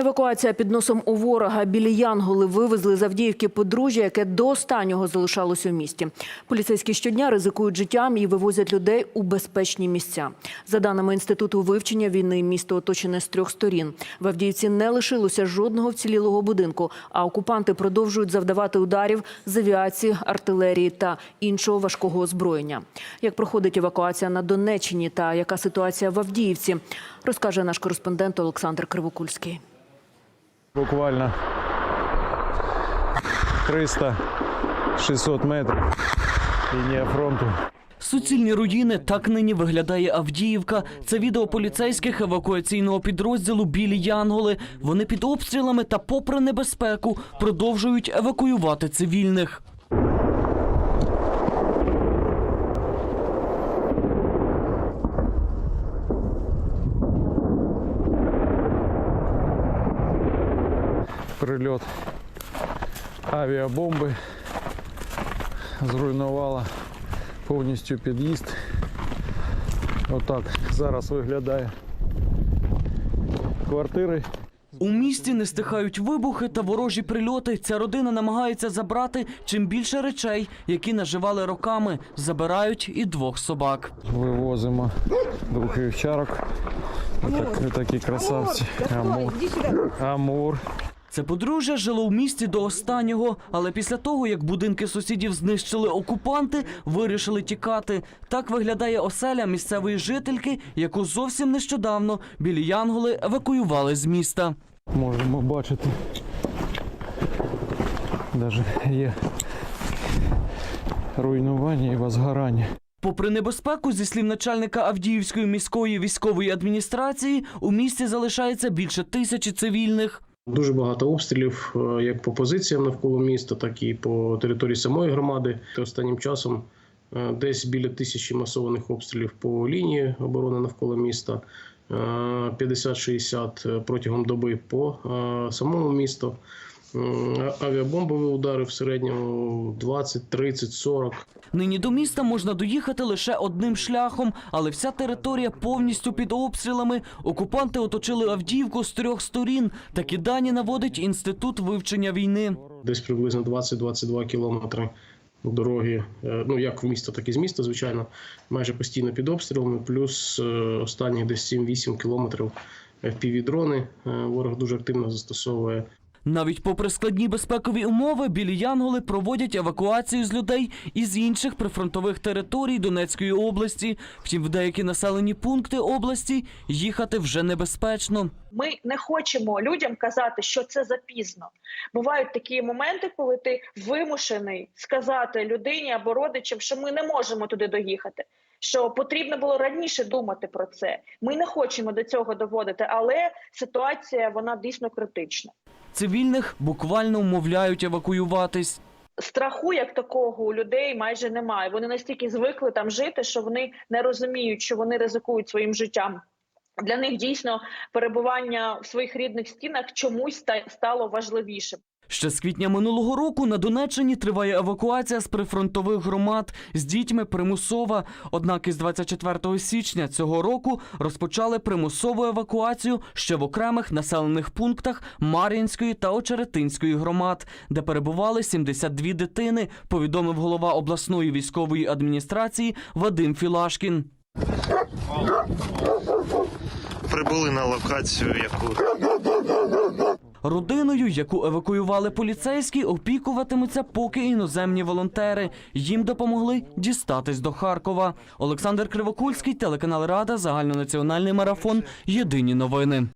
Евакуація під носом у ворога білі Янголи вивезли з Авдіївки подружжя, яке до останнього залишалось у місті. Поліцейські щодня ризикують життям і вивозять людей у безпечні місця. За даними інституту вивчення війни, місто оточене з трьох сторін. В Авдіївці не лишилося жодного вцілілого будинку, а окупанти продовжують завдавати ударів з авіації, артилерії та іншого важкого озброєння. Як проходить евакуація на Донеччині та яка ситуація в Авдіївці, розкаже наш кореспондент Олександр Кривокульський. Буквально 300-600 метрів лінія фронту. Суцільні руїни так нині виглядає Авдіївка. Це відео поліцейських евакуаційного підрозділу Білі Янголи. Вони під обстрілами та, попри небезпеку, продовжують евакуювати цивільних. Прильот авіабомби зруйнувала повністю під'їзд. Отак зараз виглядає квартири. У місті не стихають вибухи та ворожі прильоти. Ця родина намагається забрати чим більше речей, які наживали роками. Забирають і двох собак. Вивозимо двох вівчарок. Отак, такі красавці. Амур. Амур. Це подружжя жило в місті до останнього, але після того, як будинки сусідів знищили окупанти, вирішили тікати. Так виглядає оселя місцевої жительки, яку зовсім нещодавно білі янголи евакуювали з міста. Можемо бачити. Навіть є руйнування і возгорання. Попри небезпеку, зі слів начальника Авдіївської міської військової адміністрації, у місті залишається більше тисячі цивільних. Дуже багато обстрілів, е, як по позиціям навколо міста, так і по території самої громади. Та Останнім часом е, десь біля тисячі масованих обстрілів по лінії оборони навколо міста, е, 50-60 протягом доби по е, самому місту. Авіабомбові удари в середньому 20, 30, 40. Нині до міста можна доїхати лише одним шляхом, але вся територія повністю під обстрілами. Окупанти оточили Авдіївку з трьох сторін. Такі дані наводить інститут вивчення війни. десь приблизно 20-22 кілометри дороги, е, ну як в місто, так і з міста, звичайно, майже постійно під обстрілами, плюс е, останні десь 7-8 кілометрів FPV-дрони ворог дуже активно застосовує. Навіть попри складні безпекові умови, білі янголи проводять евакуацію з людей із інших прифронтових територій Донецької області. Втім, в деякі населені пункти області їхати вже небезпечно. Ми не хочемо людям казати, що це запізно. Бувають такі моменти, коли ти вимушений сказати людині або родичам, що ми не можемо туди доїхати. Що потрібно було раніше думати про це. Ми не хочемо до цього доводити, але ситуація вона дійсно критична. Цивільних буквально вмовляють евакуюватись. Страху як такого у людей майже немає. Вони настільки звикли там жити, що вони не розуміють, що вони ризикують своїм життям. Для них дійсно перебування в своїх рідних стінах чомусь ста- стало важливішим. Ще з квітня минулого року на Донеччині триває евакуація з прифронтових громад з дітьми примусова. Однак із 24 січня цього року розпочали примусову евакуацію ще в окремих населених пунктах Мар'їнської та Очеретинської громад, де перебували 72 дитини. Повідомив голова обласної військової адміністрації Вадим Філашкін. прибули на локацію, яку Родиною, яку евакуювали поліцейські, опікуватимуться поки іноземні волонтери. Їм допомогли дістатись до Харкова. Олександр Кривокульський, телеканал Рада, загальнонаціональний марафон. Єдині новини.